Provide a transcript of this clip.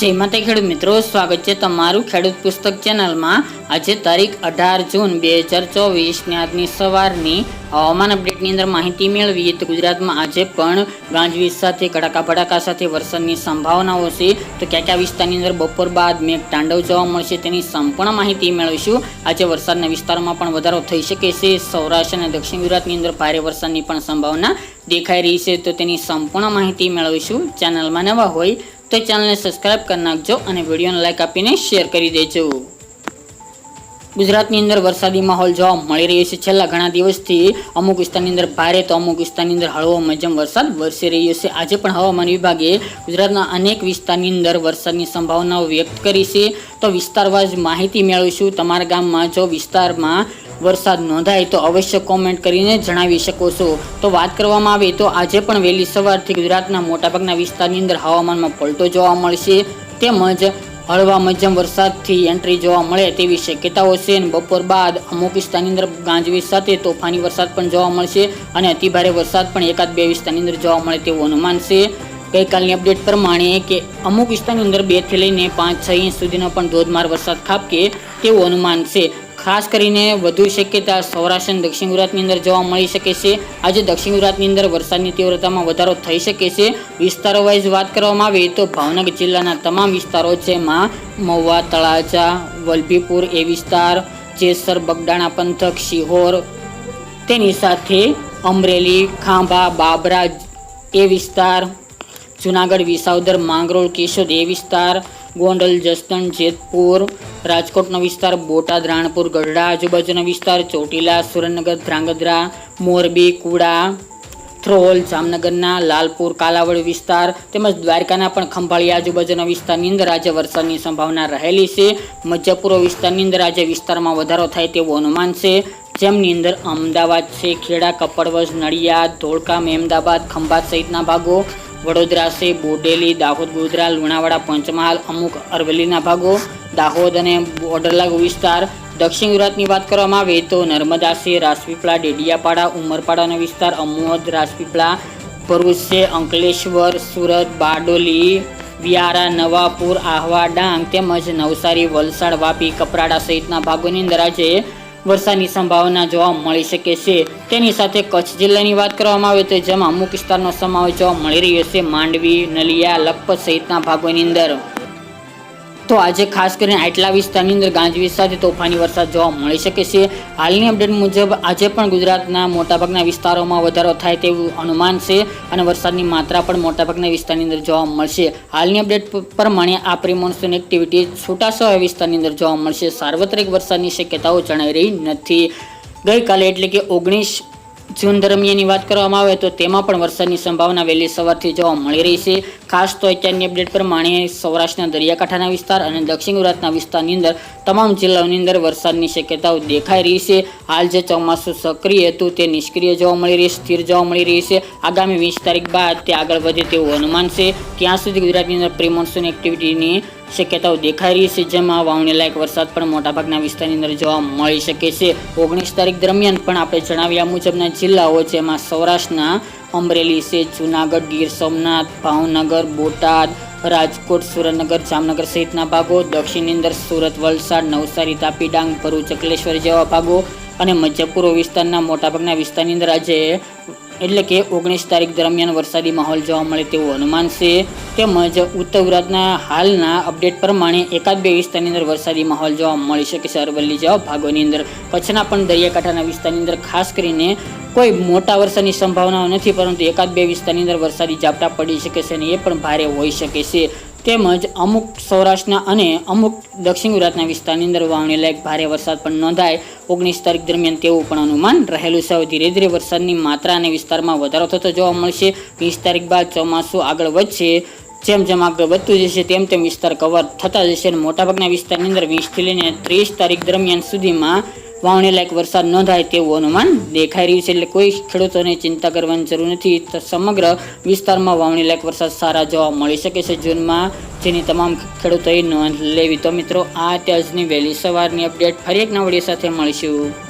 જય માતા ખેડૂત મિત્રો, સ્વાગત છે તમારું ખેડૂત પુસ્તક ચેનલમાં. આજે તારીખ અઢાર જૂન બે હજાર ચોવીસની આજની સવારની હવામાન અપડેટની અંદર માહિતી મેળવીએ તો ગુજરાતમાં આજે પણ ગાંજવીજ સાથે, કડાકા ભડાકા સાથે વરસાદની સંભાવનાઓ છે. તો કયા કયા વિસ્તારની અંદર બપોર બાદ મેઘ તાંડવ જોવા મળશે તેની સંપૂર્ણ માહિતી મેળવીશું. આજે વરસાદના વિસ્તારમાં પણ વધારો થઈ શકે છે. સૌરાષ્ટ્ર અને દક્ષિણ ગુજરાતની અંદર ભારે વરસાદની પણ સંભાવના દેખાઈ રહી છે. તો તેની સંપૂર્ણ માહિતી મેળવીશું. ચેનલમાં નવા હોય તો ચેનલને સબસ્ક્રાઇબ કરી નાખજો અને વિડીયોને લાઇક આપીને શેર કરી દેજો. ગુજરાતની અંદર વરસાદી માહોલ જોવા મળી રહ્યો છે. છેલ્લા ઘણા દિવસથી અમુક વિસ્તારની અંદર ભારે તો અમુક વિસ્તારની અંદર હળવો મધ્યમ વરસાદ વરસી રહ્યો છે. આજે પણ હવામાન વિભાગે ગુજરાતના અનેક વિસ્તારની અંદર વરસાદની સંભાવનાઓ વ્યક્ત કરી છે. તો વિસ્તારવાઇઝ માહિતી મેળવીશું. તમારા ગામમાં જો વિસ્તારમાં વરસાદ નોંધાય તો અવશ્ય કોમેન્ટ કરીને જણાવી શકો છો. તો વાત કરવામાં આવે તો આજે પણ વહેલી સવારથી ગુજરાતના મોટાભાગના વિસ્તારની અંદર હવામાનમાં પલટો જોવા મળશે તેમજ હળવા મધ્યમ વરસાદથી એન્ટ્રી જોવા મળે તેવી શક્યતાઓ છે. અને બપોર બાદ અમુક વિસ્તારની અંદર ગાંજવીજ સાથે તોફાની વરસાદ પણ જોવા મળશે અને અતિભારે વરસાદ પણ એકાદ બે વિસ્તારની અંદર જોવા મળે તેવું અનુમાન છે. ગઈકાલની અપડેટ પ્રમાણે કે અમુક વિસ્તારની અંદર બેથી લઈને પાંચ છ ઇંચ સુધીનો પણ ધોધમાર વરસાદ ખાબકે તેવું અનુમાન છે. ખાસ કરીને વધુ શક્યતા સૌરાષ્ટ્ર અને દક્ષિણ ગુજરાતની અંદર જોવા મળી શકે છે. આજે દક્ષિણ ગુજરાતની અંદર વરસાદની તીવ્રતામાં વધારો થઈ શકે છે. વિસ્તારો વાઇઝ વાત કરવામાં આવે તો ભાવનગર જિલ્લાના તમામ વિસ્તારો જેમાં મહુવા, તળાજા, વલભીપુર, એ વિસ્તાર, જેસર બગડાણા પંથક, શિહોર, તેની સાથે અમરેલી, ખાંભા, બાબરા, એ વિસ્તાર, જુનાગઢ, વિસાવદર, માંગરોળ, કેશોદ, એ વિસ્તાર ગોંડલ, જસદણ, જેતપુર, રાજકોટનો વિસ્તાર, બોટાદ, રાણપુર, ગઢડા, આજુબાજુનો વિસ્તાર, ચોટીલા, સુરેન્દ્રનગર, ધ્રાંગધ્રા, મોરબી, કુડા, થ્રોલ, જામનગરના, લાલપુર, કાલાવડ વિસ્તાર તેમજ દ્વારકાના પણ ખંભાળી આજુબાજુના વિસ્તારની અંદર આજે વરસાદની સંભાવના રહેલી છે. મધ્ય પૂર્વ વિસ્તારની અંદર આજે વિસ્તારમાં વધારો થાય તેવું અનુમાન છે. જેમની અંદર અમદાવાદ છે, ખેડા, કપડવજ, નડિયાદ, ધોળકા મહેમદાબાદ ખંભાત સહિતના ભાગો વડોદરા છે બોડેલી, દાહોદ, ગોધરા, લુણાવાડા, પંચમહાલ, અમુક અરવલ્લીના ભાગો, દાહોદ અને બોડરલાગ વિસ્તાર. દક્ષિણ ગુજરાતની વાત કરવામાં આવે તો નર્મદા છે રાજપીપળા ડેડિયાપાડા, ઉમરપાડાનો વિસ્તાર, અમોદ રાજપીપળા ભરૂચ છે અંકલેશ્વર, સુરત, બારડોલી, વ્યારા, નવાપુર, આહવા, ડાંગ તેમજ નવસારી, વલસાડ, વાપી, કપરાડા સહિતના ભાગોની અંદર આજે વરસાદની સંભાવના જોવા મળી શકે છે. તેની સાથે કચ્છ જિલ્લાની વાત કરવામાં આવે તો જેમાં અમુક વિસ્તારનો સમાવેશ જોવા મળી રહ્યો છે. માંડવી, નલિયા, લખપત સહિતના ભાગોની અંદર. તો આજે ખાસ કરીને આટલા વિસ્તારની અંદર ગાંજવીજ સાથે તોફાની વરસાદ જોવા મળી શકે છે. હાલની અપડેટ મુજબ આજે પણ ગુજરાતના મોટાભાગના વિસ્તારોમાં વધારો થાય તેવું અનુમાન છે અને વરસાદની માત્રા પણ મોટાભાગના વિસ્તારની અંદર જોવા મળશે. હાલની અપડેટ પ્રમાણે આ પ્રિમોન્સૂન એક્ટિવિટી છૂટાછવાયા વિસ્તારની અંદર જોવા મળશે. સાર્વત્રિક વરસાદની શક્યતાઓ જણાઈ રહી નથી. ગઈકાલે એટલે કે ઓગણીસ જૂન દરમિયાનની વાત કરવામાં આવે તો તેમાં પણ વરસાદની સંભાવના વહેલી સવારથી જોવા મળી રહી છે. ખાસ તો અત્યારની અપડેટ પ્રમાણે સૌરાષ્ટ્રના દરિયાકાંઠાના વિસ્તાર અને દક્ષિણ ગુજરાતના વિસ્તારની અંદર તમામ જિલ્લાઓની અંદર વરસાદની શક્યતાઓ દેખાઈ રહી છે. હાલ જે ચોમાસું સક્રિય હતું તે નિષ્ક્રિય જોવા મળી રહી સ્થિર જોવા મળી રહી છે. આગામી વીસ તારીખ બાદ તે આગળ વધે તેવું અનુમાન છે. ત્યાં સુધી ગુજરાતની અંદર પ્રિમોન્સૂન એક્ટિવિટીની શક્યતાઓ દેખાઈ રહી છે. જેમાં વાવણી લાયક વરસાદ પણ મોટાભાગના વિસ્તારની અંદર જોવા મળી શકે છે. ઓગણીસ તારીખ દરમિયાન પણ આપણે જણાવ્યા મુજબના જિલ્લાઓ જેમાં સૌરાષ્ટ્રના અમરેલી છે, જુનાગઢ, ગીર સોમનાથ, ભાવનગર, બોટાદ, રાજકોટ સુરતનગર જામનગર સહિતના ભાગો દક્ષિણની અંદર સુરત, વલસાડ, નવસારી, તાપી, ડાંગ, ભરૂચ અકલેશ્વર જેવા ભાગો અને મધ્ય પૂર્વ વિસ્તારના મોટાભાગના વિસ્તારની અંદર આજે એટલે કે ઓગણીસ તારીખ દરમિયાન વરસાદી માહોલ જોવા મળે તેવું અનુમાન છે. તેમજ ઉત્તર ગુજરાતના હાલના અપડેટ પ્રમાણે એકાદ બે વિસ્તારની અંદર વરસાદી માહોલ જોવા મળી શકે છે. અરવલ્લી જેવા ભાગોની અંદર, કચ્છના પણ દરિયાકાંઠાના વિસ્તારની અંદર ખાસ કરીને કોઈ મોટા વરસાદની સંભાવનાઓ નથી, પરંતુ એકાદ બે વિસ્તારની અંદર વરસાદી ઝાપટા પડી શકે છે અને એ પણ ભારે હોઈ શકે છે. તેમજ અમુક સૌરાષ્ટ્રના અને અમુક દક્ષિણ ગુજરાતના વિસ્તારની અંદર વાવણી લાયક ભારે વરસાદ પણ નોંધાય. ઓગણીસ તારીખ દરમિયાન તેવું પણ અનુમાન રહેલું છે. ધીરે ધીરે વરસાદની માત્રા અને વિસ્તારમાં વધારો થતો જોવા મળશે. વીસ તારીખ બાદ ચોમાસું આગળ વધશે. જેમ જેમ આગળ વધતું જશે તેમ તેમ વિસ્તાર કવર થતા જશે. અને મોટાભાગના વિસ્તારની અંદર વીસથી લઈને ત્રીસ તારીખ દરમિયાન સુધીમાં વાવણી લાયક વરસાદ નોંધાય તેવું અનુમાન દેખાઈ રહ્યું છે. એટલે કોઈ ખેડૂતોને ચિંતા કરવાની જરૂર નથી. તો સમગ્ર વિસ્તારમાં વાવણી લાયક વરસાદ સારા જોવા મળી શકે છે જૂનમાં. જેની તમામ ખેડૂતોએ નોંધ લેવી. તો મિત્રો, આ ત્યાજની વહેલી સવારની અપડેટ. ફરી એક નવડી સાથે મળીશું.